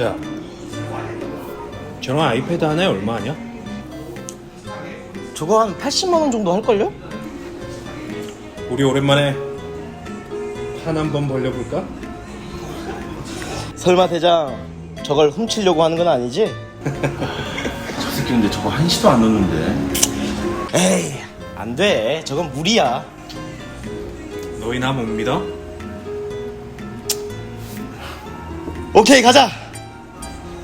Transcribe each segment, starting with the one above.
야, 저런 아이패드 하나에 얼마 하냐? 저거 한 80만 원 정도 할걸요? 우리 오랜만에 판 한번 벌려볼까? 설마 대장 저걸 훔치려고 하는 건 아니지? 저 새끼 근데 저거 한시도 안 넣는데 에이 안돼 저건 무리야 너희 나 못 믿어? 오케이 가자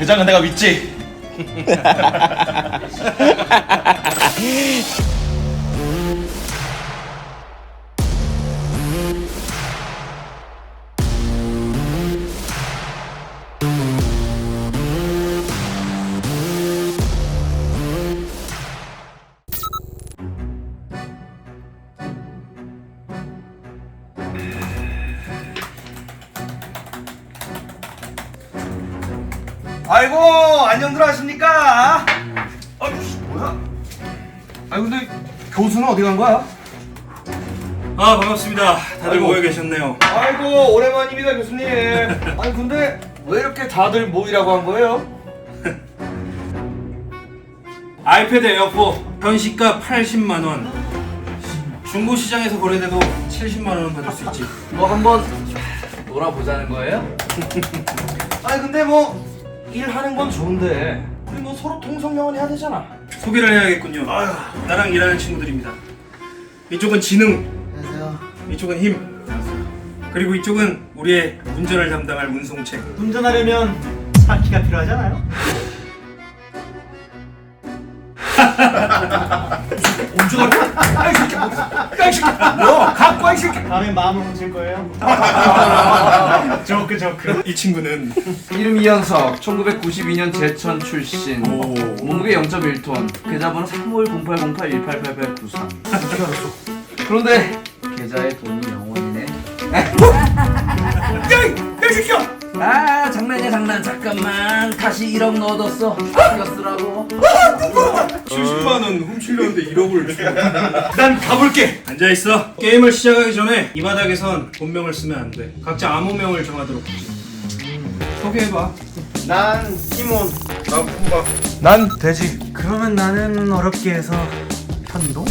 대장은 내가 믿지 아이고 안녕들 하십니까? 아유 뭐야? 아니 근데 교수는 어디 간 거야? 아 반갑습니다. 다들 아이고. 모여 계셨네요. 아이고 오랜만입니다 교수님. 아니 근데 왜 이렇게 다들 모이라고 한 거예요? 아이패드 에어포 현시가 80만 원. 중고 시장에서 거래돼도 70만 원은 받을 수 있지. 뭐 한번 놀아보자는 거예요? 아니 근데 뭐 일하는 건 좋은데 우리 뭐 서로 통성명을 해야 되잖아. 소개를 해야겠군요. 나랑 일하는 친구들입니다. 이쪽은 지능, 안녕하세요. 이쪽은 힘, 그리고 이쪽은 우리의 운전을 담당할 운송책. 운전하려면 차키가 필요하잖아요. 운전하려? 아이 새끼 뭐? 아이 새끼 뭐? 갖고 와이 새끼. 다음에 마음을 훔칠 거예요. 조크 조크. 이 친구는 이름 이현석, 1992년 제천 출신. 몸무게 0.1톤. 계좌번호 351080818893. 그런데 계좌에 돈이 0원이네. 야이 야 새끼야. 아 장난이야 장난. 잠깐만. 다시 1억 넣어뒀어. 아껴 쓰라고. 70만 원 훔치려는데 1억을 줘. 난 가볼게. 앉아 있어. 게임을 시작하기 전에 이 바닥에선 본명을 쓰면 안 돼. 각자 암호명을 정하도록 하지. 소개해봐. 난 티몬. 나 푼바. 난 돼지. 그러면 나는 어렵게 해서 편동?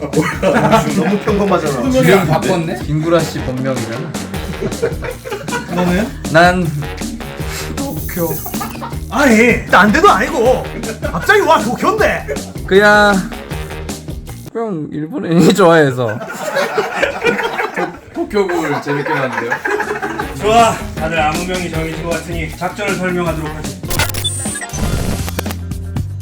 너무 평범하잖아. 이름 바꿨네? 김구라 씨 본명이잖아. 너는? 난 아니, 딴 데도 아니고 갑자기 와 도쿄인데. 그냥 그냥 일본 애니 좋아해서 도쿄굴 재밌게 봤는데요. 좋아. 다들 암호명이 정해진 것 같으니 작전을 설명하도록 하지.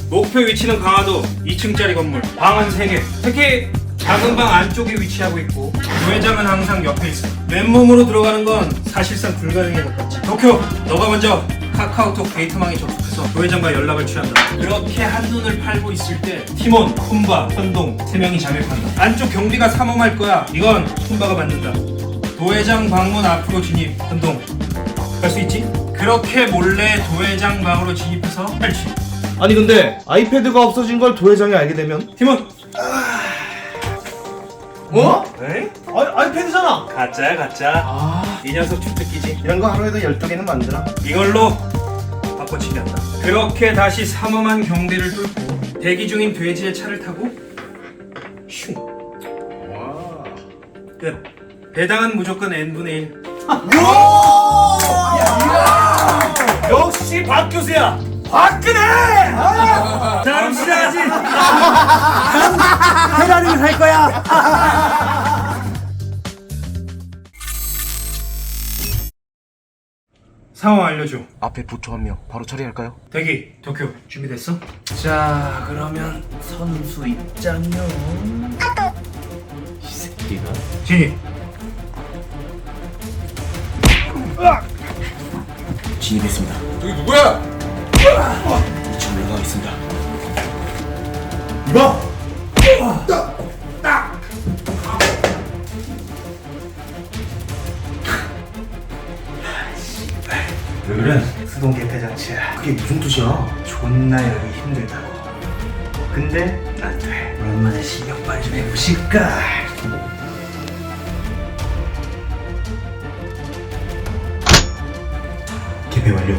목표 위치는 강화도 2층짜리 건물. 방은 3개. 특히 작은 방 안쪽에 위치하고 있고 부회장은 항상 옆에 있어. 맨몸으로 들어가는 건 사실상 불가능에 가깝지. 도쿄, 너가 먼저 카카오톡 데이터망에 접속해서 부회장과 연락을 취한다. 그렇게 한눈을 팔고 있을 때 티몬, 쿤바, 현동 세 명이 잠입한다. 안쪽 경비가 삼엄할 거야. 이건 쿤바가 받는다. 도회장 방문 앞으로 진입. 현동. 갈 수 있지? 그렇게 몰래 도회장 방으로 진입해서 탈취. 아니 근데 아이패드가 없어진 걸 도회장이 알게 되면? 티몬. 뭐? 아, 아이패드잖아. 가짜야 가짜. 이 녀석 주특기지. 이런 거 하루에도 12개는 만들어. 이걸로 바꿔치기 한다. 그렇게 다시 삼엄한 경비를 뚫고 대기 중인 돼지의 차를 타고 슝. 끝. 배당은 무조건 n분의 1. 역시 박 교수야. 화끈해. 아! 잠시하지. 페라리를 할 거야. 상황 알려줘. 앞에 부처 한 명. 바로 처리할까요? 대기. 도쿄 준비됐어? 자 그러면 선수 입장료. 진입. 진입했습니다 저기 누구야? 2층 올라가 있습니다 월요일은 수동 개폐 장치야 그게 무슨 뜻이야? 존나 여기 힘들다고 근데 안 돼. 얼마나 신경발 좀 해보실까? 개폐 완료.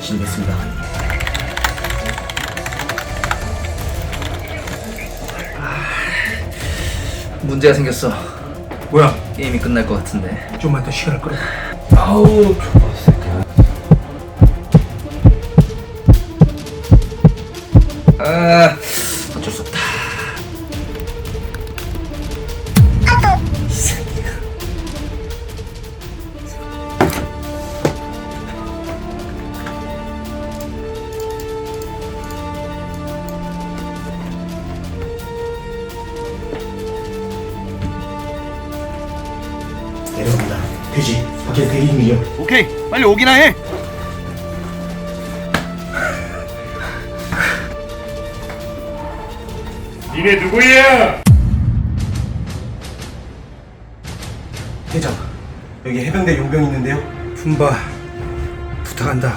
신겠습니다. 문제가 생겼어. 뭐야? 게임이 끝날 것 같은데. 좀만 더 시간을 끌어. 아우 좋았어. 아 어쩔 돼지, 밖에 대기 밀려. 오케이, 빨리 오기나 해. 니네 누구야? 대장, 여기 해병대 용병 있는데요. 품바 부탁한다.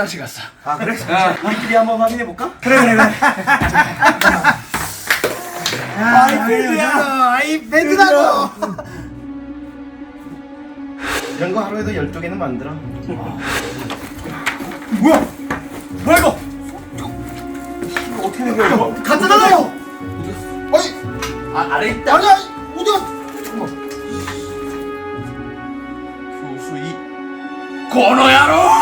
화장실 갔어. 아 그래? 우리끼리 한번 확인해 볼까? 이런 거 하루에도 12 개는 만들어. 뭐야? 뭐야 이거? 이거 어떻게 된 거야 이거? 갔잖아요. 아니, 아 아래 있다. 아니, 아니, 어디가? 교수 이 고노야로.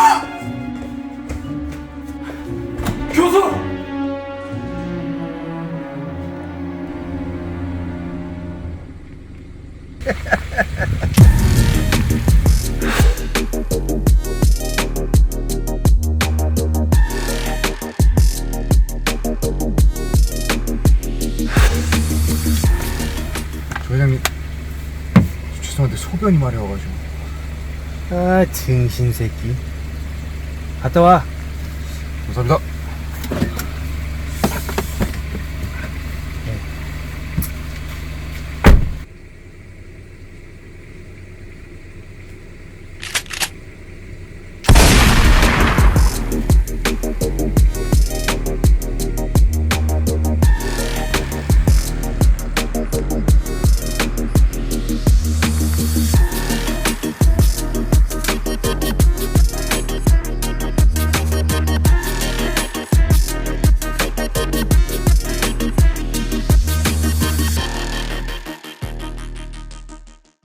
조 회장님, 죄송한데 소변이 마려워가지고. 아, 등신 새끼. 갔다 와. 감사합니다.